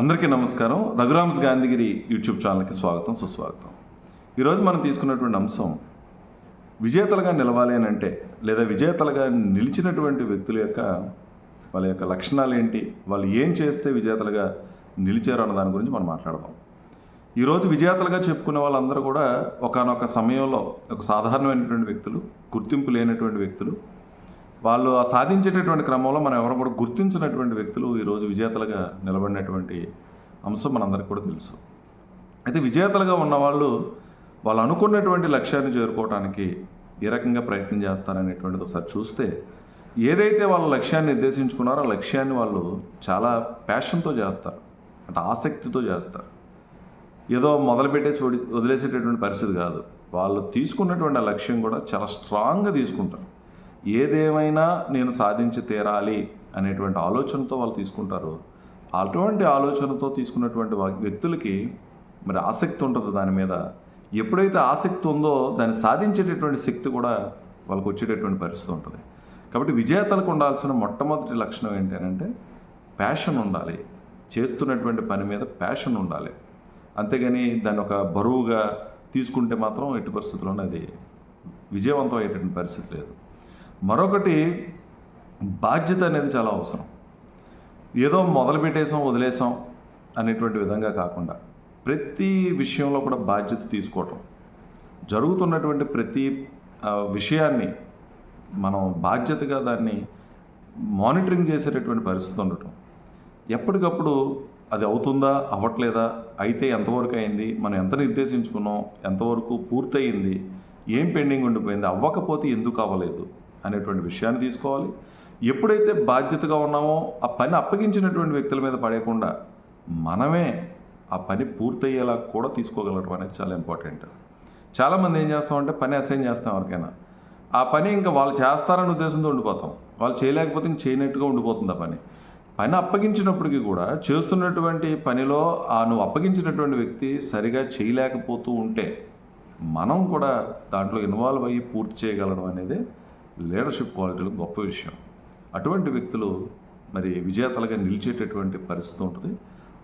అందరికీ నమస్కారం. రఘురామ్స్ గాంధీగిరి యూట్యూబ్ ఛానల్కి స్వాగతం సుస్వాగతం. ఈరోజు మనం తీసుకున్నటువంటి అంశం విజేతలుగా నిలవాలి అని అంటే లేదా విజేతలుగా నిలిచినటువంటి వ్యక్తుల యొక్క వాళ్ళ యొక్క లక్షణాలు ఏంటి వాళ్ళు ఏం చేస్తే విజేతలుగా నిలిచారు అన్న దాని గురించి మనం మాట్లాడదాం. ఈరోజు విజేతలుగా చెప్పుకునే వాళ్ళందరూ కూడా ఒకనొక సమయంలో ఒక సాధారణమైనటువంటి వ్యక్తులు గుర్తింపు లేనటువంటి వ్యక్తులు వాళ్ళు ఆ సాధించేటటువంటి క్రమంలో మనం ఎవరు కూడా గుర్తించినటువంటి వ్యక్తులు ఈరోజు విజేతలుగా నిలబడినటువంటి అంశం మనందరికీ కూడా తెలుసు. అయితే విజేతలుగా ఉన్నవాళ్ళు వాళ్ళు అనుకున్నటువంటి లక్ష్యాన్ని చేరుకోవడానికి ఏ రకంగా ప్రయత్నం చేస్తారనేటువంటిది ఒకసారి చూస్తే ఏదైతే వాళ్ళ లక్ష్యాన్ని నిర్దేశించుకున్నారో ఆ లక్ష్యాన్ని వాళ్ళు చాలా ప్యాషన్తో చేస్తారు. అంటే ఆసక్తితో చేస్తారు. ఏదో మొదలుపెట్టేసి వదిలేసేటటువంటి పరిస్థితి కాదు. వాళ్ళు తీసుకున్నటువంటి ఆ లక్ష్యం కూడా చాలా స్ట్రాంగ్గా తీసుకుంటారు. ఏదేమైనా నేను సాధించి తీరాలి అనేటువంటి ఆలోచనతో వాళ్ళు తీసుకుంటారు. అటువంటి ఆలోచనతో తీసుకున్నటువంటి వ్యక్తులకి మరి ఆసక్తి ఉంటుంది దాని మీద. ఎప్పుడైతే ఆసక్తి ఉందో దాన్ని సాధించేటటువంటి శక్తి కూడా వాళ్ళకు వచ్చేటటువంటి పరిస్థితి ఉంటుంది. కాబట్టి విజేతలకు ఉండాల్సిన మొట్టమొదటి లక్షణం ఏంటంటే ప్యాషన్ ఉండాలి. చేస్తున్నటువంటి పని మీద ప్యాషన్ ఉండాలి. అంతేగాని దాన్ని ఒక బరువుగా తీసుకుంటే మాత్రం ఎట్టి పరిస్థితుల్లోనే అది విజయవంతం అయ్యేటటువంటి పరిస్థితి లేదు. మరొకటి బాధ్యత అనేది చాలా అవసరం. ఏదో మొదలు పెట్టేసాం వదిలేసాం అనేటువంటి విధంగా కాకుండా ప్రతి విషయంలో కూడా బాధ్యత తీసుకోవటం. జరుగుతున్నటువంటి ప్రతి విషయాన్ని మనం బాధ్యతగా దాన్ని మానిటరింగ్ చేసేటటువంటి పరిస్థితి ఉండటం. ఎప్పటికప్పుడు అది అవుతుందా అవ్వట్లేదా అయితే ఎంతవరకు అయింది మనం ఎంత నిర్దేశించుకున్నాం ఎంతవరకు పూర్తయింది ఏం పెండింగ్ ఉండిపోయింది అవ్వకపోతే ఎందుకు అవ్వలేదు అనేటువంటి విషయాన్ని తీసుకోవాలి. ఎప్పుడైతే బాధ్యతగా ఉన్నామో ఆ పని అప్పగించినటువంటి వ్యక్తుల మీద పడేయకుండా మనమే ఆ పని పూర్తయ్యేలా కూడా తీసుకోగలగడం అనేది చాలా ఇంపార్టెంట్. చాలామంది ఏం చేస్తామంటే పని అసైన్ చేస్తాం ఎవరికైనా. ఆ పని ఇంకా వాళ్ళు చేస్తారనే ఉద్దేశంతో ఉండిపోతాం. వాళ్ళు చేయలేకపోతే ఇంక చేయనట్టుగా ఉండిపోతుంది ఆ పని. పని అప్పగించినప్పటికీ కూడా చేస్తున్నటువంటి పనిలో ఆ నువ్వు అప్పగించినటువంటి వ్యక్తి సరిగా చేయలేకపోతూ ఉంటే మనం కూడా దాంట్లో ఇన్వాల్వ్ అయ్యి పూర్తి చేయగలడం అనేది లీడర్షిప్ క్వాలిటీలు గొప్ప విషయం. అటువంటి వ్యక్తులు మరి విజేతలుగా నిలిచేటటువంటి పరిస్థితి ఉంటుంది.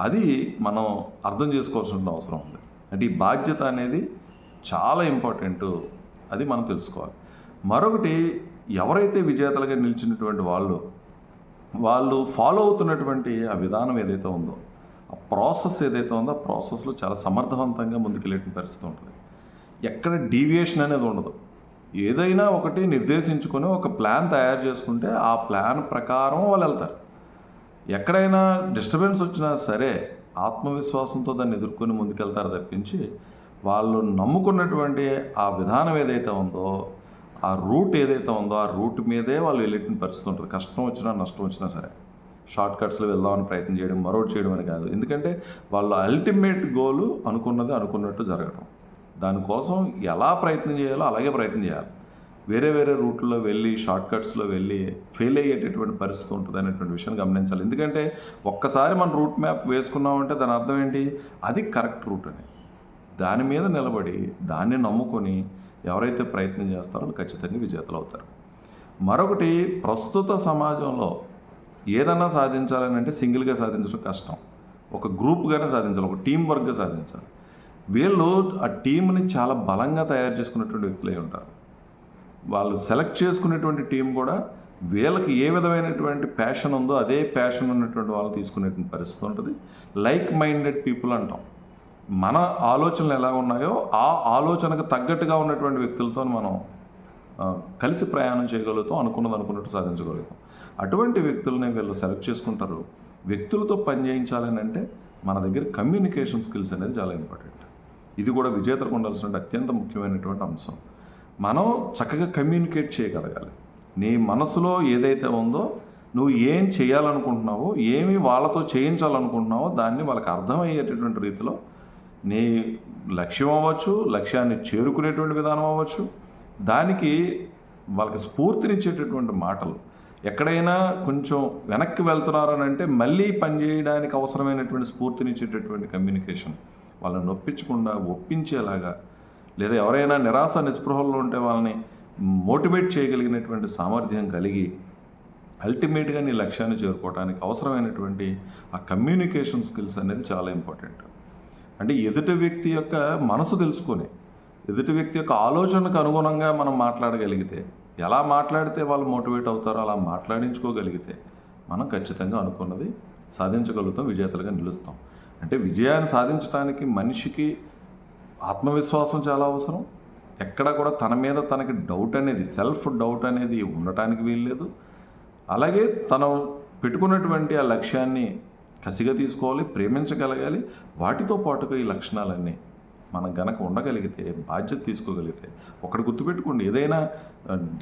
అది మనం అర్థం చేసుకోవాల్సిన అవసరం ఉంది. అంటే ఈ బాధ్యత అనేది చాలా ఇంపార్టెంట్ అది మనం తెలుసుకోవాలి. మరొకటి ఎవరైతే విజేతలుగా నిలిచినటువంటి వాళ్ళు వాళ్ళు ఫాలో అవుతున్నటువంటి ఆ విధానం ఏదైతే ఉందో ఆ ప్రాసెస్ ఏదైతే ఉందో ఆ ప్రాసెస్లో చాలా సమర్థవంతంగా ముందుకెళ్ళేటువంటి పరిస్థితి ఉంటుంది. ఎక్కడ డీవియేషన్ అనేది ఉండదు. ఏదైనా ఒకటి నిర్దేశించుకొని ఒక ప్లాన్ తయారు చేసుకుంటే ఆ ప్లాన్ ప్రకారం వాళ్ళు వెళ్తారు. ఎక్కడైనా డిస్టర్బెన్స్ వచ్చినా సరే ఆత్మవిశ్వాసంతో దాన్ని ఎదుర్కొని ముందుకెళ్తారు తప్పించి వాళ్ళు నమ్ముకున్నటువంటి ఆ విధానం ఏదైతే ఉందో ఆ రూట్ ఏదైతే ఉందో ఆ రూట్ మీదే వాళ్ళు వెళ్ళిన పరిస్థితి ఉంటుంది. కష్టం వచ్చినా నష్టం వచ్చినా సరే. షార్ట్ కట్స్లో వెళ్దామని ప్రయత్నం చేయడం మరో చేయడం అని కాదు. ఎందుకంటే వాళ్ళ అల్టిమేట్ గోలు అనుకున్నది అనుకున్నట్టు జరగడం దానికోసం ఎలా ప్రయత్నం చేయాలో అలాగే ప్రయత్నం చేయాలి. వేరే వేరే రూట్లో వెళ్ళి షార్ట్కట్స్లో వెళ్ళి ఫెయిల్ అయ్యేటటువంటి పరిస్థితి ఉంటుంది అనేటువంటి విషయాన్ని గమనించాలి. ఎందుకంటే ఒక్కసారి మనం రూట్ మ్యాప్ వేసుకున్నామంటే దాని అర్థం ఏంటి? అది కరెక్ట్ రూట్ అని. దాని మీద నిలబడి దాన్ని నమ్ముకొని ఎవరైతే ప్రయత్నం చేస్తారో వాళ్ళు ఖచ్చితంగా విజేతలు అవుతారు. మరొకటి ప్రస్తుత సమాజంలో ఏదన్నా సాధించాలని అంటే సింగిల్గా సాధించడం కష్టం. ఒక గ్రూప్గానే సాధించాలి ఒక టీం వర్క్గా సాధించాలి. వీళ్ళు ఆ టీంని చాలా బలంగా తయారు చేసుకున్నటువంటి వ్యక్తులై ఉంటారు. వాళ్ళు సెలెక్ట్ చేసుకునేటువంటి టీం కూడా వీళ్ళకి ఏ విధమైనటువంటి ప్యాషన్ ఉందో అదే ప్యాషన్ ఉన్నటువంటి వాళ్ళు తీసుకునేటువంటి పరిస్థితి ఉంటుంది. లైక్ మైండెడ్ పీపుల్ అంటాం. మన ఆలోచనలు ఎలా ఉన్నాయో ఆ ఆలోచనకు తగ్గట్టుగా ఉన్నటువంటి వ్యక్తులతో మనం కలిసి ప్రయాణం చేయగలుగుతాం అనుకున్నది అనుకున్నట్టు సాధించగలుగుతాం. అటువంటి వ్యక్తులని వీళ్ళు సెలెక్ట్ చేసుకుంటారు. వ్యక్తులతో పని చేయించాలని అంటే మన దగ్గర కమ్యూనికేషన్ స్కిల్స్ అనేది చాలా ఇంపార్టెంట్. ఇది కూడా విజేతలకు ఉండాల్సిన అత్యంత ముఖ్యమైనటువంటి అంశం. మనం చక్కగా కమ్యూనికేట్ చేయగలగాలి. నీ మనసులో ఏదైతే ఉందో నువ్వు ఏం చేయాలనుకుంటున్నావో ఏమి వాళ్ళతో చేయించాలనుకుంటున్నావో దాన్ని వాళ్ళకి అర్థమయ్యేటటువంటి రీతిలో నీ లక్ష్యం అవ్వచ్చు లక్ష్యాన్ని చేరుకునేటువంటి విధానం అవ్వచ్చు. దానికి వాళ్ళకి స్ఫూర్తినిచ్చేటటువంటి మాటలు. ఎక్కడైనా కొంచెం వెనక్కి వెళ్తున్నారు అని అంటే మళ్ళీ పనిచేయడానికి అవసరమైనటువంటి స్ఫూర్తినిచ్చేటటువంటి కమ్యూనికేషన్ వాళ్ళని నొప్పించకుండా ఒప్పించేలాగా లేదా ఎవరైనా నిరాశ నిస్పృహల్లో ఉంటే వాళ్ళని మోటివేట్ చేయగలిగినటువంటి సామర్థ్యం కలిగి అల్టిమేట్గా నీ లక్ష్యాన్ని చేరుకోవడానికి అవసరమైనటువంటి ఆ కమ్యూనికేషన్ స్కిల్స్ అనేది చాలా ఇంపార్టెంట్. అంటే ఎదుటి వ్యక్తి యొక్క మనసు తెలుసుకొని ఎదుటి వ్యక్తి యొక్క ఆలోచనకు అనుగుణంగా మనం మాట్లాడగలిగితే ఎలా మాట్లాడితే వాళ్ళు మోటివేట్ అవుతారో అలా మాట్లాడించుకోగలిగితే మనం ఖచ్చితంగా అనుకున్నది సాధించగలుగుతాం విజేతలుగా నిలుస్తాం. అంటే విజయాన్ని సాధించడానికి మనిషికి ఆత్మవిశ్వాసం చాలా అవసరం. ఎక్కడ కూడా తన మీద తనకి డౌట్ అనేది సెల్ఫ్ డౌట్ అనేది ఉండటానికి వీల్లేదు. అలాగే తను పెట్టుకున్నటువంటి ఆ లక్ష్యాన్ని కసిగా తీసుకోవాలి ప్రేమించగలగాలి. వాటితో పాటుగా ఈ లక్షణాలన్నీ మనం గనక ఉండగలిగితే బాధ్యత తీసుకోగలిగితే ఒకటి గుర్తుపెట్టుకోండి. ఏదైనా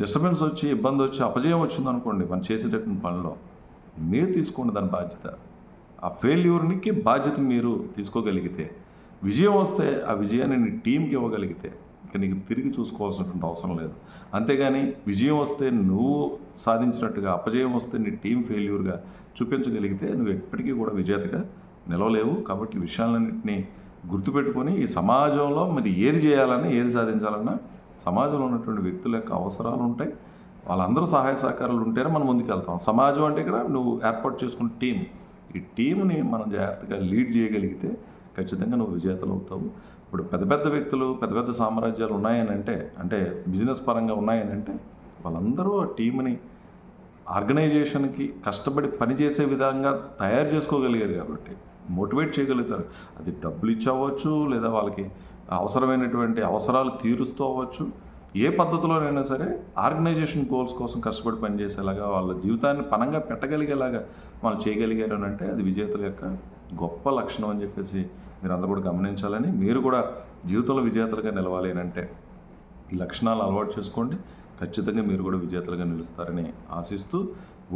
డిస్టర్బెన్స్ వచ్చి ఇబ్బంది వచ్చి అపజయం వచ్చిందనుకోండి మనం చేసేటటువంటి పనిలో మీరు తీసుకోండి దాని బాధ్యత ఆ ఫెయిల్యూర్నికి బాధ్యత మీరు తీసుకోగలిగితే విజయం వస్తే ఆ విజయాన్ని నీ టీంకి ఇవ్వగలిగితే ఇక నీకు తిరిగి చూసుకోవాల్సినటువంటి అవసరం లేదు. అంతేగాని విజయం వస్తే నువ్వు సాధించినట్టుగా అపజయం వస్తే నీ టీం ఫెయిల్యూర్గా చూపించగలిగితే నువ్వు ఎప్పటికీ కూడా విజేతగా నిలవలేవు. కాబట్టి విషయాలన్నింటినీ గుర్తుపెట్టుకొని ఈ సమాజంలో మరి ఏది చేయాలన్నా ఏది సాధించాలన్నా సమాజంలో ఉన్నటువంటి వ్యక్తుల యొక్క అవసరాలు ఉంటాయి. వాళ్ళందరూ సహాయ సహకారాలు ఉంటేనే మనం ముందుకు వెళ్తాం సమాజం అంటే ఇక్కడ నువ్వు ఏర్పాటు చేసుకున్న టీం ఈ టీంని మనం జాగ్రత్తగా లీడ్ చేయగలిగితే ఖచ్చితంగా నువ్వు విజేతలు అవుతావు. ఇప్పుడు పెద్ద పెద్ద వ్యక్తులు పెద్ద పెద్ద సామ్రాజ్యాలు ఉన్నాయని అంటే అంటే బిజినెస్ పరంగా ఉన్నాయని అంటే వాళ్ళందరూ ఆ టీంని ఆర్గనైజేషన్కి కష్టపడి పనిచేసే విధంగా తయారు చేసుకోగలిగారు కాబట్టి మోటివేట్ చేయగలుగుతారు. అది డబ్బులు ఇచ్చవచ్చు లేదా వాళ్ళకి అవసరమైనటువంటి అవసరాలు తీరుస్తూ అవ్వచ్చు. ఏ పద్ధతిలోనైనా సరే ఆర్గనైజేషన్ గోల్స్ కోసం కష్టపడి పనిచేసేలాగా వాళ్ళ జీవితాన్ని పనంగా పెట్టగలిగేలాగా వాళ్ళు చేయగలిగారు అని అంటే అది విజేతల యొక్క గొప్ప లక్షణం అని చెప్పేసి మీరు అందరూ కూడా గమనించాలని మీరు కూడా జీవితంలో విజేతలుగా నిలవాలి అని అంటే ఈ లక్షణాలు అలవాటు చేసుకోండి. ఖచ్చితంగా మీరు కూడా విజేతలుగా నిలుస్తారని ఆశిస్తూ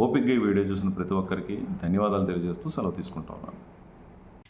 ఓపిక్గా ఈ వీడియో చూసిన ప్రతి ఒక్కరికి ధన్యవాదాలు తెలియజేస్తూ సెలవు తీసుకుంటా ఉన్నాను.